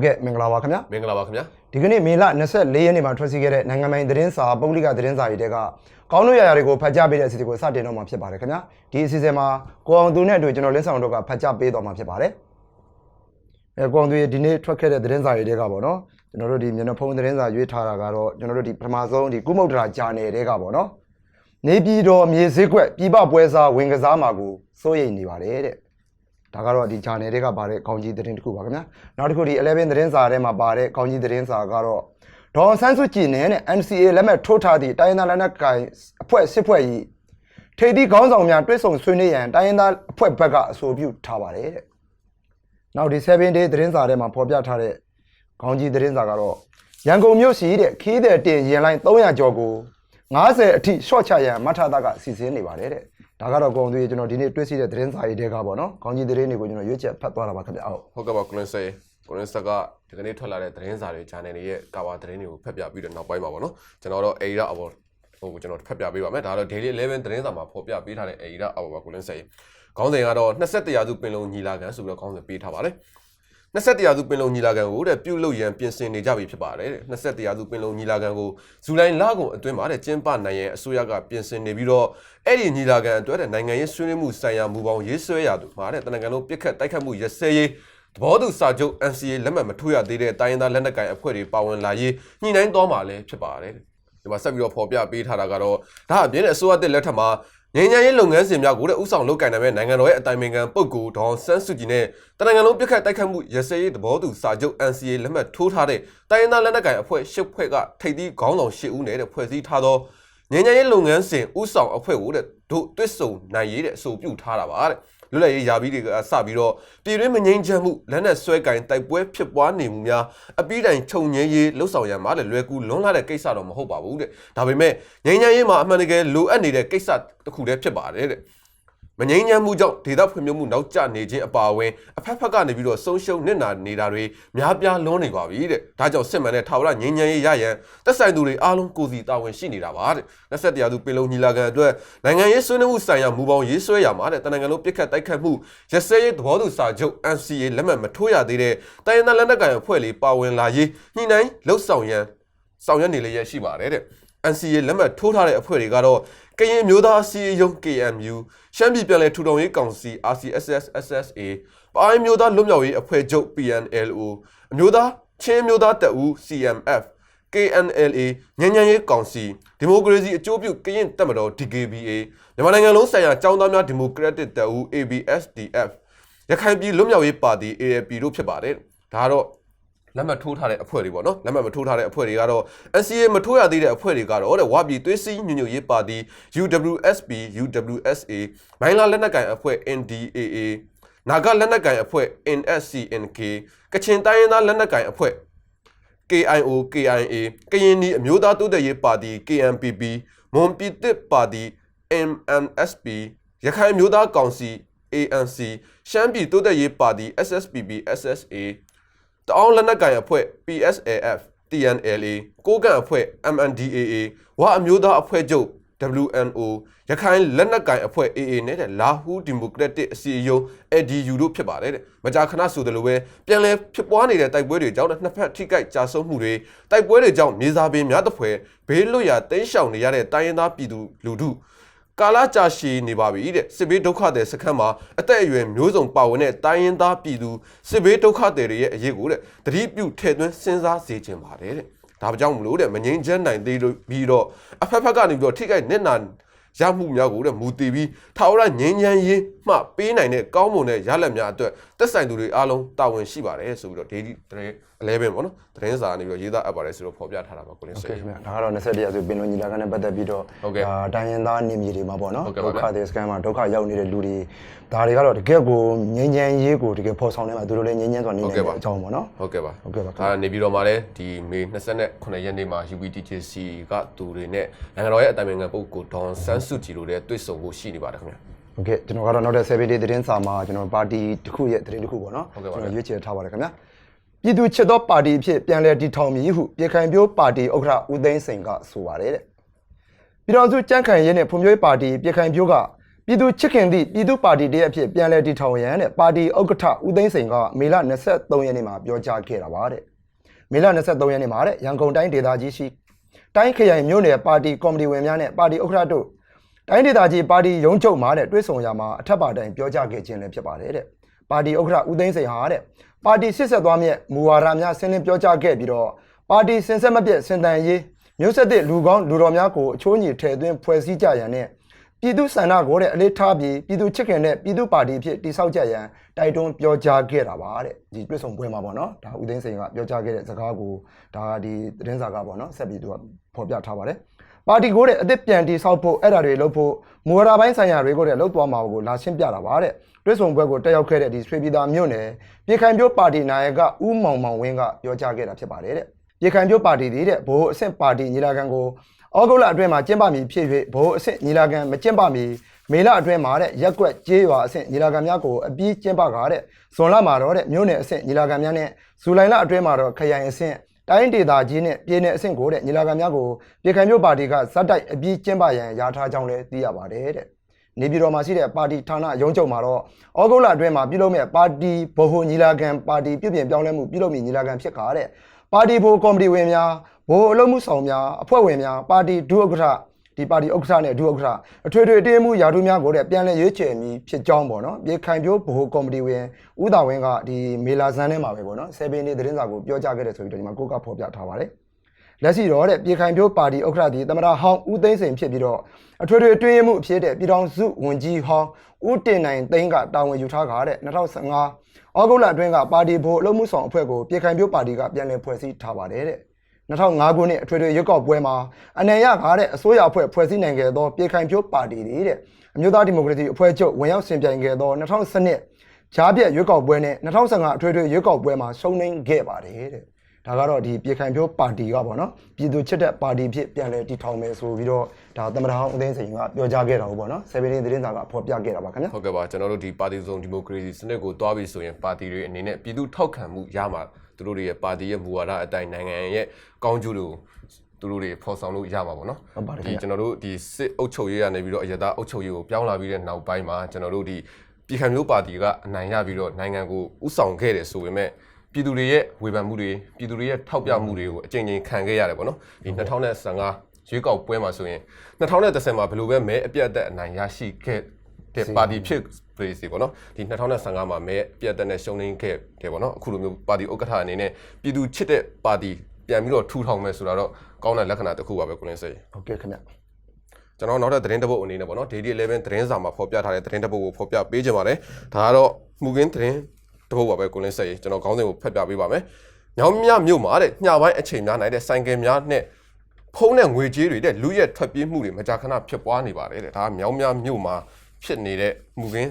ဟုတ်ကဲ့မင်္ဂလာပါခင်ဗျာမင်္ဂလာပါခင်ဗျာဒီကနေ့မေလ24ရက်နေ့မှာထွက်စီခဲ့တဲ့နိုင်ငံပိုင်သတင်းစာပုဂ္ဂလိကသတင်းစာတွေတဲကကောင်းလို့ရရတွေကိုဖတ်ကြားပေးတဲ့အစီအစဉ်ကိုစတင်တော့မှာဖြစ်ပါတယ်ခင်ဗျာဒီအစီအစဉ်မှာကိုအောင်သူနဲ့အတူကျွန်တော်လင်းဆောင်တို့ကဖတ်ကြားပေးတော့မှာဖြစ်ပါတယ်အဲကိုအောင်သူရဲ့ဒီနေ့ထွက်ခဲ့တဲ့သတင်းစာတွေတဲကပေါ့နော်ကျွန်တော်တို့ဒီမျက်နှာဖုံးသတင်းစာရွေးထားတာကတော့ကျွန်တော်တို့ဒီပထမဆုံးဒီကုမုတ်တရာဂျာနယ်တဲကပေါ့နော်နေပြည်တော်မြေစည်းကွက်ပြည်ပပွဲစားဝင်ကစားမှာကိုစိုးရိမ်နေပါတယ်တဲ့ ဒါကတော့ဒီ channel တွေကပါတဲ့ကောင်းကြီးသတင်းတစ်ခုပါခင်ဗျာနောက်တစ်ခုဒီ11သတင်းစာထဲမှာပါတဲ့ကောင်းကြီးသတင်းစာကတော့ဒေါ်ဆန်းစုကြည်နဲ့ NCA လက်မှတ်ထိုးထားသည့်တိုင်းရင်းသားလက်နက်ကိုင်အဖွဲ့စစ်ဖွဲ့ကြီးထိပ်သီးခေါင်းဆောင်များတွဲဆုံဆွေးနွေးရန်တိုင်းရင်းသားအဖွဲ့ဘက်ကအဆိုပြုထားပါတယ်တဲ့နောက်ဒီ7 day သတင်းစာထဲမှာဖော်ပြထားတဲ့ကောင်းကြီးသတင်းစာကတော့ရန်ကုန်မြို့ရှိတဲ့ခီးတဲ့တင်ရင်လိုင်း300ကျော်ကို90အထိ short ချရန်မထတာကစီစဉ်နေပါတယ်တဲ့ ဒါကတော့ကုန်သွေးကျွန်တော်ဒီနေ့တွေ့ရှိတဲ့သတင်းစာတွေတဲကပေါ့နော်ကောင်းကြီးသတင်းတွေကိုကျွန်တော်ရွေးချက်ဖတ်သွားတာပါခင်ဗျအောက်ဟုတ်ကဲ့ပါကိုလင်းစေကိုလင်းဆက်ကဒီကနေ့ထွက်လာတဲ့သတင်းစာတွေ channel တွေရဲ့ကာဝါသတင်းတွေကိုဖတ်ပြပြီးတော့နောက်ပိုင်းမှာပေါ့နော်ကျွန်တော်တော့အေရာအဘောဟိုကျွန်တော်ဖတ်ပြပေးပါမယ်ဒါတော့ daily 11သတင်းစာမှာဖော်ပြပေးထားတဲ့အေရာအဘောပါကိုလင်းစေခေါင်းစဉ်ကတော့21ရာစုပင်လုံညီလာခံဆိုပြီးတော့ခေါင်းစဉ်ပေးထားပါတယ် 21ရာစုပင်လုံညီလာခံကိုတဲ့ပြုလုပ်ရန်ပြင်ဆင်နေကြပြီဖြစ်ပါတယ်တဲ့21ရာစုပင်လုံညီလာခံကိုဇူလိုင်လကုန်အတွင်းမှာတဲ့ကျင်းပနိုင်ရန်အစိုးရကပြင်ဆင်နေပြီးတော့အဲ့ဒီညီလာခံအတွက်တဲ့နိုင်ငံရေးဆွေးနွေးမှုဆိုင်ရာမူပေါင်းရေးဆွဲရသူမှာတဲ့တနင်္ဂနွေလုံးပြစ်ခတ်တိုက်ခတ်မှုရစဲရေးသဘောတူစာချုပ် NCA လက်မှတ်မထိုးရသေးတဲ့တိုင်းရင်းသားလက်နက်ကိုင်အဖွဲ့တွေပါဝင်လာရေးညှိနှိုင်းသွားမှာလည်းဖြစ်ပါတယ်တဲ့ဒီမှာဆက်ပြီးတော့ဖော်ပြပေးထားတာကတော့ဒါအပြင်အစိုးရတဲ့လက်ထက်မှာ ငញ្ញရင်ရေးလုပ်ငန်းစဉ်များကိုတဲ့ဥဆောင်လုပ်ကင်နိုင်မဲ့နိုင်ငံတော်ရဲ့အတိုင်ပင်ခံပုဂ္ဂိုလ်ဒေါအောင်ဆန်းစုကြည်နဲ့တနင်္ဂနွေလုံးပြစ်ခတ်တိုက်ခတ်မှုရစဲရေးသဘောတူစာချုပ် NCA လက်မှတ်ထိုးထားတဲ့တိုင်းရင်းသားလက်နက်ကိုင်အဖွဲ့၈ဖွဲ့ကထိပ်သီးခေါင်းဆောင်၈ဦးနဲ့တဲ့ဖွဲ့စည်းထားသော ငញ្ញရင်လုပ်ငန်းစဉ်ဥဆောင်အဖွဲ့ကိုတဲ့တို့တွစ်ဆုံနိုင်ရေးတဲ့အဆိုပြုထားတာပါတဲ့လွတ်လပ်ရေးယာပြီးတွေကစပြီးတော့ပြည်တွင်းမငြိမ်းချမ်းမှုလက်နက်ဆွဲကင်တိုက်ပွဲဖြစ်ပွားနေမှုများအပြီးတိုင်ခြုံငြင်းရေးလှုပ်ဆောင်ရမှာလေလွယ်ကူလွန်းလာတဲ့ကိစ္စတော့မဟုတ်ပါဘူးတဲ့ဒါပေမဲ့ငြိမ်းချမ်းရေးမှာအမှန်တကယ်လိုအပ်နေတဲ့ကိစ္စတစ်ခုတည်းဖြစ်ပါတယ်တဲ့ မငြိမ်းချမ်းမှုကြောင့်ဒေသဖွံ့ဖြိုးမှုနောက်ကျနေခြင်းအပါအဝင်အဖက်ဖက်ကနေပြီးတော့ဆုံးရှုံးနစ်နာနေတာတွေများပြားလွန်းနေပါပြီတဲ့ဒါကြောင့်စစ်မှန်တဲ့ထာဝရငြိမ်းချမ်းရေးရရန်သက်ဆိုင်သူတွေအားလုံးကိုယ်စီတာဝန်ရှိနေတာပါတဲ့လက်ဆက်တရားသူပင်လုံညီလာခံအတွက်နိုင်ငံရေးဆွေးနွေးမှုဆိုင်ရာမူပေါင်းရေးဆွဲရမှာတဲ့တနင်္ဂနွေလုံးပြစ်ခတ်တိုက်ခတ်မှုရစဲရေးသဘောတူစာချုပ် NCA လက်မှတ်မထိုးရသေးတဲ့တိုင်းရင်းသားလက်နက်ကိုင်အဖွဲ့လေးပါဝင်လာရေးညှိနှိုင်းလှုပ်ဆောင်ရန်ဆောင်ရွက်နေလျက်ရှိပါတယ်တဲ့ NCA လက်မှတ်ထိုးထားတဲ့အဖွဲ့တွေကတော့ကရင်မျိုးသားအစည်းအရုံး KMU ရှမ်းပြည်ပြည်နယ်ထူထောင်ရေးကောင်စီ RCSS SSA ပိုင်းမျိုးသားလွတ်မြောက်ရေးအဖွဲ့ချုပ် PNLO အမျိုးသားချင်းမျိုးသားတပ်ဦး CMF KNLA ညဉ့်ညံရေးကောင်စီဒီမိုကရေစီအကျိုးပြုကရင်တပ်မတော် DKBA မြန်မာနိုင်ငံလုံးဆိုင်ရာចောင်းသားများဒီမိုကရက်တစ်တပ်ဦး ABSDF ရခိုင်ပြည်လွတ်မြောက်ရေးပါတီ ALP တို့ဖြစ်ပါတယ်ဒါကတော့ လက်မှတ်ထိုးထားတဲ့အဖွဲ့တွေပေါ့နော်လက်မှတ်မထိုးထားတဲ့အဖွဲ့တွေကတော့ NCA မထိုးရသေးတဲ့အဖွဲ့တွေကတော့တဲ့ဝါပြည်သွေးစည်းညွညွတ်ရေးပါတီ UWSP UWSA မိုင်းလာလက်နက်ကိုင်အဖွဲ့ NDAA နာဂလက်နက်ကိုင်အဖွဲ့ NSCNK ကချင်တိုင်းရင်းသားလက်နက်ကိုင်အဖွဲ့ KIO KIA ကရင်နီအမျိုးသားတိုးတက်ရေးပါတီ KNPP မွန်ပြည်သစ်ပါတီ MNSP ရခိုင်အမျိုးသားကောင်စီ ANC ရှမ်းပြည်တိုးတက်ရေးပါတီ SSPP SSA တအောင်းလက်နက်ကိုင်အဖွဲ့ PSAF TNLA ကိုးကန့်အဖွဲ့ MNDAA ဝအမျိုးသားအဖွဲ့ချုပ် WNO ရခိုင်လက်နက်ကိုင်အဖွဲ့ AA နဲ့တဲ့လာဟူဒီမိုကရက်တစ်အစည်းအရုံး ADU တို့ဖြစ်ပါတယ်တဲ့မကြာခဏဆိုသလိုပဲပြန်လည်ဖြစ်ပွားနေတဲ့တိုက်ပွဲတွေကြောင့်နှစ်ဖက်ထိခိုက်ကြာဆုံးမှုတွေတိုက်ပွဲတွေကြောင့်မြေစာပင်များတစ်ဖွဲဘေးလွတ်ရာတင်းရှောင်နေရတဲ့တိုင်းရင်းသားပြည်သူလူထု ကာလကြာရှည်နေပါပြီတဲ့စစ်ဘေးဒုက္ခသည်စခန်းမှာအသက်အရွယ်မျိုးစုံပါဝင်တဲ့တိုင်းရင်းသားပြည်သူစစ်ဘေးဒုက္ခသည်တွေရဲ့အရေးကိုတဲ့တတိပြုထည့်သွင်းစဉ်းစားစေချင်ပါတယ်တဲ့ဒါကြောင့်မလို့တဲ့မငင်းချမ်းနိုင်သေးလို့ပြီးတော့အဖက်ဖက်ကနေပြီးတော့ထိခိုက်နစ်နာ ရမှုများကိုတဲ့မူတည်ပြီးထာဝရငြိမ်းချမ်းရေးမှပေးနိုင်တဲ့ကောင်းမွန်တဲ့ရလဒ်များအတွက်သက်ဆိုင်သူတွေအားလုံးတာဝန်ရှိပါတယ်ဆိုပြီးတော့ daily အလဲပင်ပေါ့နော်သတင်းစာနေပြီးတော့ရေးသားအပ်ပါတယ်ဆိုတော့ဖော်ပြထားတာပါကိုလင်းဆယ်ခင်ဗျဒါကတော့21ရာစုပင်လုံးညီလာခံနဲ့ပတ်သက်ပြီးတော့ဒါတိုင်းရင်းသားနေမြေတွေမှာပေါ့နော်ဒုက္ခတွေစကန်မှာဒုက္ခရောက်နေတဲ့လူတွေဒါတွေကတော့တကယ့်ကိုငြိမ်းချမ်းရေးကိုတကယ်ဖော်ဆောင်နေမှာသူတို့လည်းငြိမ်းချမ်းစွာနေနေတဲ့အကြောင်းပေါ့နော်ဟုတ်ကဲ့ပါဟုတ်ကဲ့ပါဒါနေပြီးတော့မှလည်းဒီမေ29ရက်နေ့မှာ UPTJC ကသူတွေနဲ့နိုင်ငံတော်ရဲ့အတိုင်ပင်ခံပုဂ္ဂိုလ်ဒေါန်ဆန်းန်းစုကြည်တို့လည်းတွေ့ဆုံဖို့ရှိနေပါတယ်ခင်ဗျာဟုတ်ကဲ့ကျွန်တော်ကတော့နောက်တဲ့7 day သတင်းစာမှာကျွန်တော်ပါတီတစ်ခုရဲ့သတင်းတစ်ခုပေါ့နော်ကျွန်တော်ရွေးချယ်ထားပါတယ်ခင်ဗျာပြည်သူချစ်သောပါတီအဖြစ်ပြန်လည်တည်ထောင်မည်ဟုပြည်ခိုင်ပြိုးပါတီဥက္ကဋ္ဌဦးသိန်းစိန်ကဆိုပါတယ်တဲ့ပြည်တော်စုကြံ့ခိုင်ရေးနဲ့ဖွံ့ဖြိုးရေးပါတီပြည်ခိုင်ပြိုးကပြည်သူချစ်ခင်သည့်ပြည်သူပါတီတည်းအဖြစ်ပြန်လည်တည်ထောင်ရန်တဲ့ပါတီဥက္ကဋ္ဌဦးသိန်းစိန်ကမေလ23ရက်နေ့မှာပြောကြားခဲ့တာပါတဲ့မေလ23ရက်နေ့မှာတဲ့ရန်ကုန်တိုင်းဒေသကြီးရှိတိုင်းခရိုင်မြို့နယ်ပါတီကော်မတီဝင်များနဲ့ပါတီဥက္ကဋ္ဌတို့ တိုင်းဒေသကြီးပါတီရုံးချုပ်မှာတဲ့တွဲဆောင်ရမှာအထက်ပါတိုင်းပြောကြားခဲ့ခြင်းလည်းဖြစ်ပါတယ်တဲ့ပါတီဥက္ကဋ္ဌဦးသိန်းစိန်ဟာတဲ့ပါတီစစ်ဆက်သွားမြဲမူဝါဒများဆင်းလင်းပြောကြားခဲ့ပြီးတော့ပါတီစင်ဆက်မပြတ်စင်တန်ရေးမျိုးဆက်တဲ့လူကောင်းလူတော်များကိုအချိုးညီထည့်သွင်းဖွဲ့စည်းကြရန်နဲ့ပြည်သူဆန္ဒကိုတဲ့အလေးထားပြီးပြည်သူချစ်ခင်တဲ့ပြည်သူပါတီအဖြစ်တိဆောက်ကြရန်တိုက်တွန်းပြောကြားခဲ့တာပါတဲ့ဒီတွေ့ဆုံပွဲမှာပေါ့နော်ဒါဦးသိန်းစိန်ကပြောကြားခဲ့တဲ့စကားကိုဒါဒီသတင်းစာကပေါ့နော်ဆက်ပြီးသူကဖော်ပြထားပါတယ် ပါတီကိုတဲ့အသစ်ပြန်တိဆောက်ဖို့အဲ့ဒါတွေလုပ်ဖို့မူဝါဒပိုင်းဆိုင်ရာတွေကိုတဲ့လုပ်သွားမှာကိုလာရှင်းပြတာပါတဲ့တွေ့ဆုံပွဲကိုတက်ရောက်ခဲ့တဲ့ဒီဆွေပြည်သားမြို့နယ်ပြည်ခိုင်ပြိုးပါတီနာယကဦးမောင်မောင်ဝင်းကပြောကြားခဲ့တာဖြစ်ပါတယ်တဲ့ပြည်ခိုင်ပြိုးပါတီသည်တဲ့ဘိုးအဆင့်ပါတီညီလာခံကိုဩဂုတ်လအတွင်းမှာကျင်းပမည်ဖြစ်၍ဘိုးအဆင့်ညီလာခံမကျင်းပမီမေလအတွင်းမှာတဲ့ရက်ကွက်ကျေးရွာအဆင့်ညီလာခံများကိုအပြီးကျင်းပကားတဲ့ဇွန်လမှာတော့တဲ့မြို့နယ်အဆင့်ညီလာခံများနဲ့ဇူလိုင်လအတွင်းမှာတော့ခရိုင်အဆင့် တိုင်းဒေသကြီးနဲ့ပြည်နယ်အဆင့်ကိုတဲ့ညီလာခံများကိုပြည်ခိုင်မြို့ပါတီကဇက်တိုက်အပြီးကျင်းပရန်ယာထားကြောင်းလည်းသိရပါတယ်တဲ့နေပြည်တော်မှာရှိတဲ့ပါတီဌာနရုံးချုပ်မှာတော့ဩဂုတ်လအတွင်းမှာပြုလုပ်မဲ့ပါတီဗဟိုညီလာခံပါတီပြုပြင်ပြောင်းလဲမှုပြုလုပ်မည်ညီလာခံဖြစ်ကားတဲ့ပါတီဗဟိုကော်မတီဝင်များဗဟိုအလုပ်မှုဆောင်များအဖွဲ့ဝင်များပါတီဒုဥက္ကဋ္ဌ ဒီပါတီဥက္ကဋ္ဌနဲ့ဒုဥက္ကဋ္ဌအထွေထွေအတင်းမှုယာတုများကိုတဲ့ပြန်လည်ရွေးချယ်မည်ဖြစ်ကြောင်းပေါ့နော်ပြေခိုင်ပြိုးဗဟိုကော်မတီဝင်ဦးတာဝင်းကဒီမေလာဇန်ထဲမှာပဲပေါ့နော်7 day သတင်းစာကိုပြောကြားခဲ့တယ်ဆိုပြီးတော့ဒီမှာကိုကဖော်ပြထားပါတယ်လက်ရှိတော့တဲ့ပြေခိုင်ပြိုးပါတီဥက္ကဋ္ဌဒီသမရဟောင်းဦးသိန်းစိန်ဖြစ်ပြီးတော့အထွေထွေအတွင်းရေးမှုအဖြစ်တဲ့ပြည်တော်စုဝန်ကြီးဟောင်းဦးတင်နိုင်သိန်းကတာဝန်ယူထားကြတဲ့2015ဩဂုတ်လအတွင်းကပါတီဗဟိုအလုပ်မှုဆောင်အဖွဲ့ကိုပြေခိုင်ပြိုးပါတီကပြန်လည်ဖွဲ့စည်းထားပါတယ်တဲ့ 2005ခုနှစ်အထွေထွေရွက်ကောက်ပွဲမှာအနေရကားတဲ့အစိုးရအဖွဲ့ဖွဲ့စည်းနိုင်ခဲ့သောပြည်ခိုင်ဖြိုးပါတီတွေတဲ့အမျိုးသားဒီမိုကရေစီအဖွဲ့ချုပ်ဝင်ရောက်ဆင်ပြိုင်ခဲ့သော2012ဂျားပြက်ရွက်ကောက်ပွဲနဲ့2015အထွေထွေရွက်ကောက်ပွဲမှာရှုံးနိမ့်ခဲ့ပါတယ်တဲ့ဒါကတော့ဒီပြည်ခိုင်ဖြိုးပါတီကပေါ့နော်ပြည်သူချစ်တဲ့ပါတီဖြစ်ပြန်လဲတည်ထောင်မယ်ဆိုပြီးတော့ဒါသမ္မတဟောင်းအသိန်းစိန်ကပြောကြားခဲ့တာဟုတ်ပေါ့နော်7တင်းသတင်းစာကဖော်ပြခဲ့တာပါခင်ဗျာဟုတ်ကဲ့ပါကျွန်တော်တို့ဒီပါတီစုံဒီမိုကရေစီစနစ်ကိုတွားပြီးဆိုရင်ပါတီတွေအနေနဲ့ပြည်သူထောက်ခံမှုရမှာ သူတို့တွေရဲ့ပါတီရဲ့မူဝါဒအတိုင်းနိုင်ငံရဲ့ကောင်းကျိုးတွေကိုသူတို့တွေဖော်ဆောင်လို့ရမှာပေါ့နော်ဟုတ်ပါတယ်ခင်ဒီဗျာကျွန်တော်တို့ဒီစစ်အုပ်ချုပ်ရေးကနေပြီးတော့အရသာအုပ်ချုပ်ရေးကိုပြောင်းလာပြီးတဲ့နောက်ပိုင်းမှာကျွန်တော်တို့ဒီပြည်ခံမျိုးပါတီကအနိုင်ရပြီးတော့နိုင်ငံကိုဥဆောင်ခဲ့တယ်ဆိုပေမဲ့ပြည်သူတွေရဲ့ဝေဖန်မှုတွေပြည်သူတွေရဲ့ထောက်ပြမှုတွေကိုအကြိမ်ကြိမ်ခံခဲ့ရတယ်ပေါ့နော်ဒီ2015ရွေးကောက်ပွဲမှာဆိုရင်2010မှာဘယ်လိုပဲမဲအပြတ်အသက်အနိုင်ရရှိခဲ့ တဲ့ပါတီဖြစ်ပြည်စီပေါ့နော်ဒီ2015မှာမဲအပြတ်အသက်နဲ့ရှုံးနိမ့်ခဲ့တယ်ပေါ့နော်အခုလိုမျိုးပါတီဥက္ကဋ္ဌအနေနဲ့ပြည်သူချစ်တဲ့ပါတီပြန်ပြီးတော့ထူထောင်မယ်ဆိုတာတော့ကောင်းတဲ့လက္ခဏာတစ်ခုပါပဲကိုလင်းစေဟုတ်ကဲ့ခင်ဗျာကျွန်တော်နောက်ထပ်သတင်းတစ်ပုဒ်အနေနဲ့ပေါ့နော် Daily 11သတင်းစာမှာဖော်ပြထားတဲ့သတင်းတစ်ပုဒ်ကိုဖော်ပြပေးကြပါမယ်ဒါကတော့မှုကင်းသတင်းတစ်ပုဒ်ပါပဲကိုလင်းစေကျွန်တော်ခေါင်းစဉ်ကိုဖတ်ပြပေးပါမယ်ညောင်မြမြို့မှာတဲ့ညပိုင်းအချိန်များနိုင်တဲ့ဆိုင်ကယ်များနဲ့ဖုံးတဲ့ငွေကြေးတွေတဲ့လူရက်ထွက်ပြေးမှုတွေမကြာခဏဖြစ်ပွားနေပါတယ်တဲ့ဒါကမြောင်မြမြို့မှာ ဖြစ်နေတဲ့မှုကင်း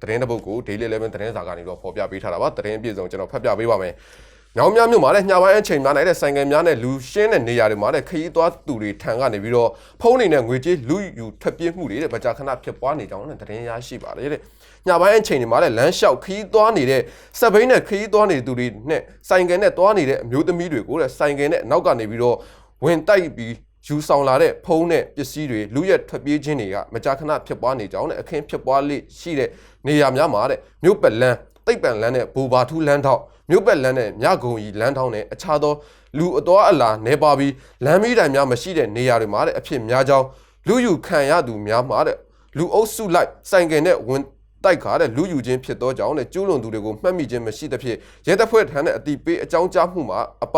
သတင်းတစ်ပုဒ်ကို Daily 11သတင်းစာကနေတော့ဖော်ပြပေးထားတာပါသတင်းအပြည့်စုံကျွန်တော်ဖတ်ပြပေးပါမယ်။ညောင်မြမြို့မှာလည်းညပိုင်းအချိန်များနေတဲ့ဆိုင်ကယ်များနဲ့လူရှင်းတဲ့နေရာတွေမှာလည်းခရီးသွားသူတွေထံကနေပြီးတော့ဖုန်းနေနဲ့ငွေကြေးလူယူထွက်ပြေးမှုတွေတဲ့ဗကြာခဏဖြစ်ပွားနေကြောင်းလည်းသတင်းရရှိပါတယ်တဲ့။ညပိုင်းအချိန်တွေမှာလည်းလမ်းလျှောက်ခရီးသွားနေတဲ့စက်ဘိန်းနဲ့ခရီးသွားနေတဲ့သူတွေနဲ့ဆိုင်ကယ်နဲ့သွားနေတဲ့အမျိုးသမီးတွေကိုတဲ့ဆိုင်ကယ်နဲ့နောက်ကနေပြီးတော့ဝင်တိုက်ပြီး ယူဆောင်လာတဲ့ဖုန်းနဲ့ပစ္စည်းတွေလူရက်ထွက်ပြေးခြင်းတွေကမကြာခဏဖြစ်ပွားနေကြောင်းနဲ့အခင်းဖြစ်ပွားလိရှိတဲ့နေရာများမှာတဲ့မြို့ပလန်းတိတ်ပန်လန်းနဲ့ဘူဘာထူးလန်းထောက်မြို့ပက်လန်းနဲ့မြဂုံကြီးလန်းထောင်းနဲ့အခြားသောလူအတော်အလာနေပါပြီးလမ်းမီးတိုင်များမရှိတဲ့နေရာတွေမှာတဲ့အဖြစ်များကြောင်းလူယူခံရသူများမှာတဲ့လူအုပ်စုလိုက်ဆိုင်ကယ်နဲ့ဝင်တိုက်ခါတဲ့လူယူခြင်းဖြစ်သောကြောင့်တဲ့ကျူးလွန်သူတွေကိုမှတ်မိခြင်းမရှိသဖြင့်ရဲတပ်ဖွဲ့ထံတဲ့အတိပေးအကြောင်းကြားမှုမှာအပ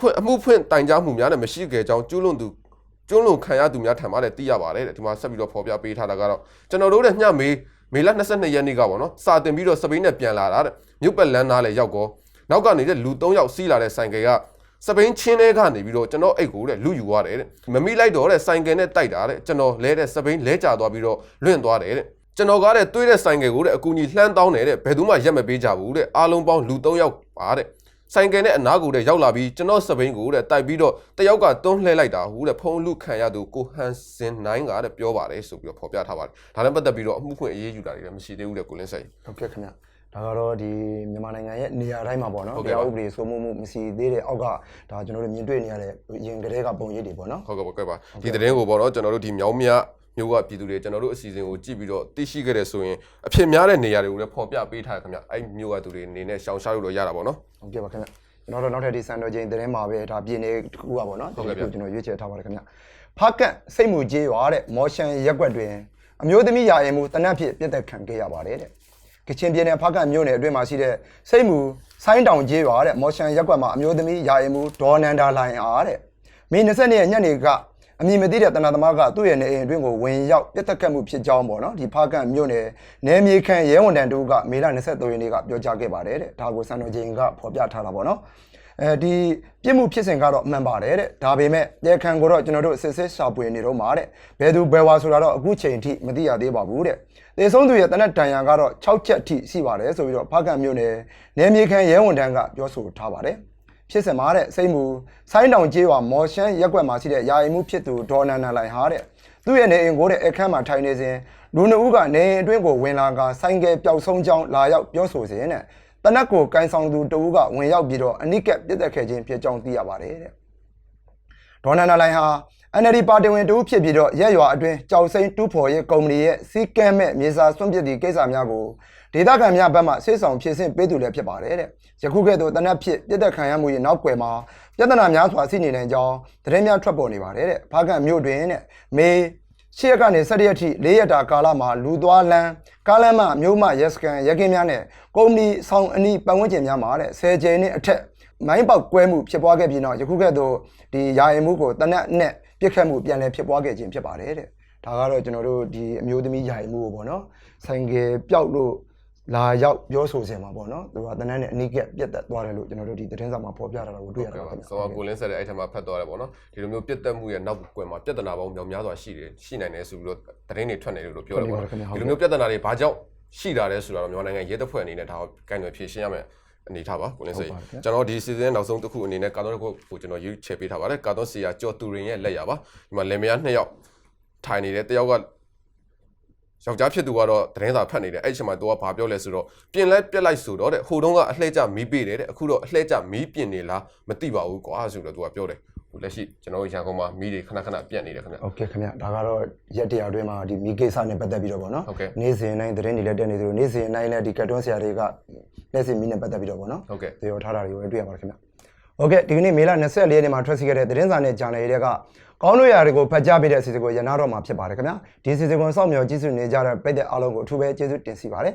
ဖွင့်အမှုဖွင့်တိုင်ကြားမှုများနဲ့မရှိခဲ့ကြောင်းကျူးလွန်သူကျွန်းလုံခံရသူများထံမှလည်းသိရပါတယ်တဲ့ဒီမှာဆက်ပြီးတော့ဖော်ပြပေးထားတာကတော့ကျွန်တော်တို့တဲ့ညမေမေလ22ရက်နေ့ကပေါ့နော်စာတင်ပြီးတော့စပိန်နဲ့ပြန်လာတာတဲ့မြုပ်ပက်လန်းသားလည်းရောက်ကောနောက်ကနေတဲ့လူ3ယောက်စီးလာတဲ့ဆိုင်ကယ်ကစပိန်ချင်းထဲကနေပြီးတော့ကျွန်တော်အိတ်ကိုတဲ့လူယူရတယ်တဲ့မမိလိုက်တော့တဲ့ဆိုင်ကယ်နဲ့တိုက်တာတဲ့ကျွန်တော်လဲတဲ့စပိန်လဲကျသွားပြီးတော့လွင့်သွားတယ်တဲ့ကျွန်တော်ကတဲ့တွေးတဲ့ဆိုင်ကယ်ကိုတဲ့အကူကြီးလှမ်းတောင်းတယ်တဲ့ဘယ်သူမှရက်မပေးကြဘူးတဲ့အားလုံးပေါင်းလူ3ယောက်ပါတဲ့ ဆိုင်ကယ်နဲ့အနားကိုတဲ့ရောက်လာပြီးကျွန်တော်စပိန်ကိုတဲ့တိုက်ပြီးတော့တယောက်ကတွန်းလှဲလိုက်တာဟုတ်တဲ့ဖုံးလူခံရသူကိုဟန်စင်နိုင်ကတဲ့ပြောပါတယ်ဆိုပြီးတော့ဖော်ပြထားပါတယ်ဒါနဲ့ပတ်သက်ပြီးတော့အမှုဖွင့်အရေးယူတာတွေလည်းမရှိသေးဘူးတဲ့ကိုလင်းစိတ်ဟုတ်ကဲ့ခင်ဗျာဒါကတော့ဒီမြန်မာနိုင်ငံရဲ့နေရာတိုင်းမှာပေါ့နော်ဟုတ်ကဲ့တရားပါဥပဒေစိုးမိုးမှုမရှိသေးတဲ့အောက်ကဒါကျွန်တော်တို့မြင်တွေ့နေရတဲ့အရင်ကတည်းကပုံရိပ်တွေပေါ့နော်ဟုတ်ကဲ့ပါကဲ့ပါဒီသတင်းကိုပေါ့နော်ကျွန်တော်တို့ဒီမြောင်းမြ မျိုးကပြည်သူတွေကျွန်တော်တို့အစီအစဉ်ကိုကြည့်ပြီးတော့သိရှိခဲ့တဲ့ဆိုရင်အဖြစ်များတဲ့နေရာတွေကိုလည်းဖော်ပြပေးထားတယ်ခင်ဗျအဲ့မျိုးကသူတွေအနေနဲ့ရှောင်ရှားလို့တော့ရတာပေါ့နော်ဟုတ်ကဲ့ပါခင်ဗျကျွန်တော်တို့နောက်ထပ်ဒီစံတော်ချိန်သတင်းမှာပဲဒါပြည်နေတစ်ခုပါပေါ့နော်ဟုတ်ကဲ့ဗျကျွန်တော်ရွေးချယ်ထားပါတယ်ခင်ဗျဖားကန့်စိတ်မှုကြီးရွာတဲ့မော်ရှန်ရက်ကွက်တွင်အမျိုးသမီးယာရင်မှုတနတ်ဖြစ်ပြစ်သက်ခံခဲ့ရပါတယ်တဲ့ကချင်ပြည်နယ်ဖားကန့်မြို့နယ်အတွင်းမှာရှိတဲ့စိတ်မှုဆိုင်းတောင်ကြီးရွာတဲ့မော်ရှန်ရက်ကွက်မှာအမျိုးသမီးယာရင်မှုဒေါ်နန္ဒာလိုင်အားတဲ့မေ20ရက်ညနေက အမည်မသိတဲ့တနတ်သမားကသူ့ရဲ့နေအိမ်အတွင်းကိုဝင်ရောက်ပြစ်သက်ခတ်မှုဖြစ်ကြောင်းပေါ့နော်ဒီဖားကန့်မြို့နယ်နယ်မြေခံရဲဝန်တန်းတို့ကမေလ23ရက်နေ့ကပြောကြားခဲ့ပါတယ်တဲ့ဒါကိုစံတော်ချိန်ကဖော်ပြထားတာပေါ့နော်အဲဒီပြစ်မှုဖြစ်စဉ်ကတော့မှန်ပါတယ်တဲ့ဒါပေမဲ့တဲခံကိုတော့ကျွန်တော်တို့စစ်စစ်ရှာပွေနေတော့မှာတဲ့ဘယ်သူဘယ်ဝါဆိုတာတော့အခုချိန်ထိမသိရသေးပါဘူးတဲ့တေဆုံးသူရဲ့တနက်တန်ရန်ကတော့6ချက်ထိရှိပါတယ်ဆိုပြီးတော့ဖားကံမြို့နယ်နယ်မြေခံရဲဝန်ထမ်းကပြောဆိုထားပါတယ် ဖြစ်စဉ်မှာတဲ့စိတ်မူဆိုင်းတောင်ကျေးရွာမော်ရှန်ရက်ကွက်မှာရှိတဲ့ယာယီမှုဖြစ်သူဒေါ်နန်နာလိုင်ဟာတဲ့သူ့ရဲ့နေအိမ်ကိုတဲ့အခန်းမှာထိုင်နေစဉ်လူနှစ်ဦးကနေအိမ်အတွင်းကိုဝင်လာကဆိုင်ကယ်ပျောက်ဆုံးကြောင်းလာရောက်ပြောဆိုစဉ်တဲ့တနက်ကိုကန်ဆောင်သူတဦးကဝင်ရောက်ပြီးတော့အနိကက်ပြစ်သက်ခဲ့ခြင်းဖြစ်ကြောင်းသိရပါတယ်တဲ့ဒေါ်နန္ဒလိုင်ဟာ NLD ပါတီဝင်တူဖြစ်ပြီးတော့ရက်ရွာအတွင်းကြောက်စိမ့်တူးဖော်ရဲ့ကုမ္ပဏီရဲ့စီကမ်းမဲ့မြေစာစွန့်ပစ်သည့်ကိစ္စများကိုဒေသခံများဘက်မှဆေးဆောင်ဖြည့်ဆင့်ပေးသူလည်းဖြစ်ပါတယ်တဲ့ယခုကဲ့သို့တနက်ဖြစ်ပြစ်သက်ခံရမှုရဲ့နောက်ွယ်မှာပြဿနာများစွာရှိနေတဲ့အကြောင်းသတင်းများထွက်ပေါ်နေပါတယ်တဲ့ဖားကန့်မြို့တွင်တဲ့မေရှေ့ရက်ကနေ၁၇ရက်ထိ၄ရက်တာကာလမှာလူသွားလမ်းကားလမ်းမမြို့မရက်စကန်ရက်ကင်းများနဲ့ကုမ္ပဏီဆောင်အနီးပတ်ဝန်းကျင်များမှာတဲ့၁၀ကျင်းနဲ့အထက်မိုင်းပေါက်ကွဲမှုဖြစ်ပွားခဲ့ပြီးတော့ယခုကဲ့သို့ဒီယာယီမှုကိုတနက်နဲ့ ပြစ်ခတ်မှုပြန်လည်ဖြစ်ပွားခဲ့ခြင်းဖြစ်ပါတယ်တဲ့ဒါကတော့ကျွန်တော်တို့ဒီအမျိုးသမီးယာယီမှုကိုပေါ့နော်ဆိုင်ကယ်ပျောက်လို့လာရောက်ပြောဆိုစင်မှာပေါ့နော်သူကတနက်နဲ့အနိကက်ပြတ်သက်သွားတယ်လို့ကျွန်တော်တို့ဒီသတင်းစာမှာဖော်ပြထားတာကိုတွေ့ရတာပါခင်ဗျာဆိုတော့ကိုလင်းဆက်တဲ့အဲ့ထက်မှာဖတ်သွားတယ်ပေါ့နော်ဒီလိုမျိုးပြတ်တက်မှုရဲ့နောက်ကွယ်မှာပြဿနာပေါင်းမြောက်များစွာရှိတယ်ရှိနိုင်တယ်ဆိုပြီးတော့သတင်းတွေထွက်နေတယ်လို့ပြောတယ်ပေါ့နော်ဒီလိုမျိုးပြဿနာတွေဘာကြောင့်ရှိတာလဲဆိုတော့မြန်မာနိုင်ငံရဲတပ်ဖွဲ့အနေနဲ့ဒါကိုကင်တွယ်ဖြေရှင်းရမယ် အနေထားပါကိုလင်းစိတ်ကျွန်တော်ဒီ season နောက်ဆုံးတစ်ခုအနေနဲ့ကာတွန်းတစ်ခုကိုကျွန်တော်ရွေးချယ်ပေးထားပါတယ်ကာတွန်းစီယာကြော်တူရင်ရဲ့လက်ရပါဒီမှာလင်မယားနှစ်ယောက်ထိုင်နေတယ်တယောက်ကယောက်ျားဖြစ်သူကတော့သတင်းစာဖတ်နေတယ်အဲ့ဒီအချိန်မှာသူကဘာပြောလဲဆိုတော့ပြင်လဲပြက်လိုက်ဆိုတော့တဲ့ဟိုတုန်းကအလှည့်ကျမီးပေးတယ်တဲ့အခုတော့အလှည့်ကျမီးပြင်နေလားမသိပါဘူးကွာဆိုတော့သူကပြောတယ်ဟို လက်ရှိကျွန်တော်ရန်ကုန်မှာမိတွေခဏခဏပြတ်နေတယ်ခင်ဗျဟုတ်ကဲ့ခင်ဗျဒါကတော့ရက်တရာအတွင်းမှာဒီမိကိစ္စနဲ့ပတ်သက်ပြီးတော့ဗောနော်နေ့စဉ်တိုင်းသတင်းတွေလည်းတက်နေသလိုနေ့စဉ်တိုင်းလည်းဒီကတ်တွန်းဆရာတွေကလက်စဉ်မိနဲ့ပတ်သက်ပြီးတော့ဗောနော်ဟုတ်ကဲ့ပြောထားတာတွေကိုလည်းတွေ့ရပါတယ်ခင်ဗျဟုတ်ကဲ့ဒီကနေ့မေလ24ရက်နေ့မှာထွက်စီခဲ့တဲ့သတင်းစာနဲ့ဂျာနယ်တွေကကောင်းလို့ရာတွေကိုဖတ်ကြားပေးတဲ့အစီအစဉ်ကိုရနာတော့မှာဖြစ်ပါတယ်ခင်ဗျာဒီအစီအစဉ်ကိုစောင့်မျှော်ကြည့်ရှုနေကြတဲ့ပိတ်သက်အားလုံးကိုအထူးပဲကျေးဇူးတင်ရှိပါတယ်